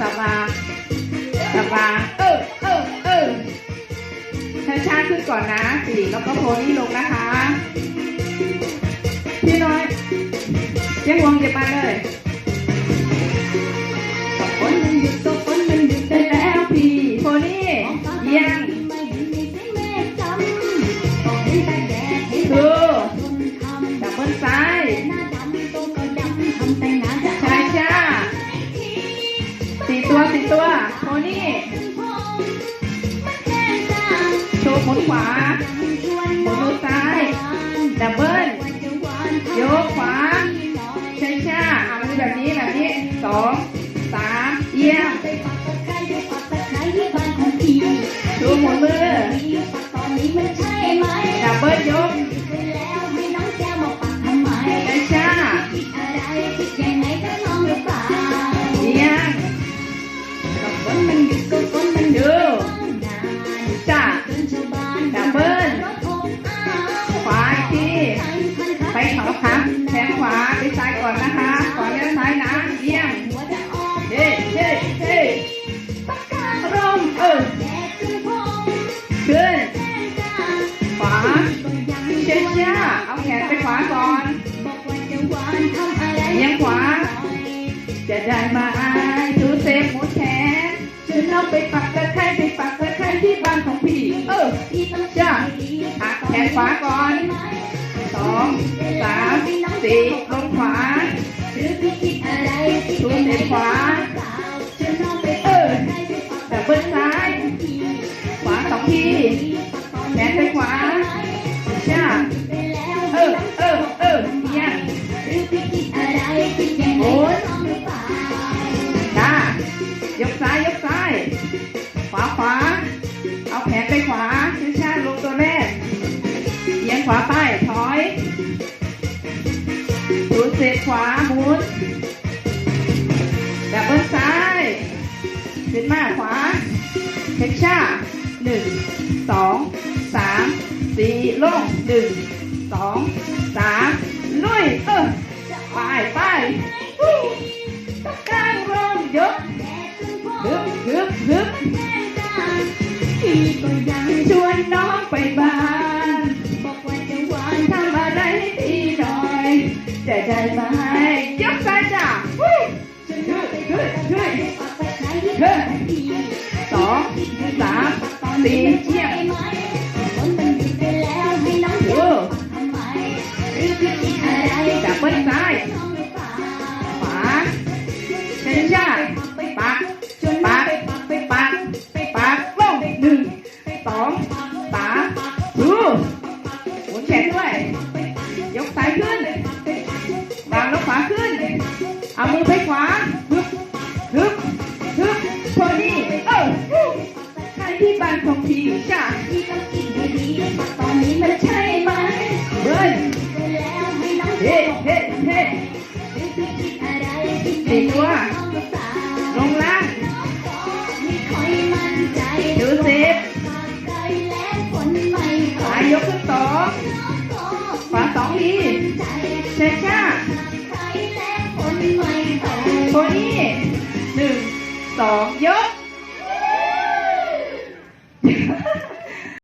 สับาสับาเออเออเออช้าช้าๆขึ้นก่อนนะสี่แล้วก็โพนี่ลงนะคะ พี่น้อยเจ๊งวงเก็บมาเลยก็ฝนมันหยุดก็ฝนมันหยุดได้แล้วพี่โพนี่ยัง ตัวสี่ตัวโพนี่โชว์หมุนขวาหมุนมือซ้ายดับเบิลยกขวาชายชาอะมือแบบนี้แบบนี้สองสามเยี่ยมดูหมุนมือดับเบิลยก ขึ้น ขวาเชี่ยเชี่ยเอาแขนไปขวาก่อนเอียงขวา จะได้มาดูเซฟหมุนแขนฉันเอาไปปักตะไคร้ไปปักตะไคร้ที่บ้านของพี่ เออจ้าหักแขนขวาก่อนสองสามสี่ลงขวาดูเซฟขวา ทีแขนไปขวาจ้าเออเออเออเยี่ยโอ้ยจ้ายกซ้ายยกซ้าย ขวาขวา เอาแขนไปขวาช้าๆลงตัวแรกเอียงขวาไปถอยดูเสร็จขวาหมุนดับเบิลซ้ายขึ้นมาขวาเช็คชา หนึ่งสองสามสี่ลงหนึ่งสองสามลุยเออไปไปวู้ตะกร้างลงยกฮึบฮึบฮึบพี่ก็ยังชวนน้องไปบ้านบอกว่าจะหวานทำอะไรให้พี่หน่อยจะได้ไหมยกซ้ายจ้ะวู้ฮึบฮึบฮึบฮึบสองสาม สี่เยี่ยมโอ้จับเบิ้ลซ้าย ของพี่จ้ะพี่ต้องกินให้ดีมาตอนนี้มันใช่ไหมเฮ้ยไปแล้วไม่ต้องเฮ้เฮ้เฮ้ไม่คิดอะไรคิดไปตัวลงล่างไม่ค่อยมั่นใจดูสิใจและผลไม่ค่อยยกขึ้นต่อขวาสองดีเช็คช้าใจและผลไม่ค่อ้ตัวนี้หนึ่งสองยก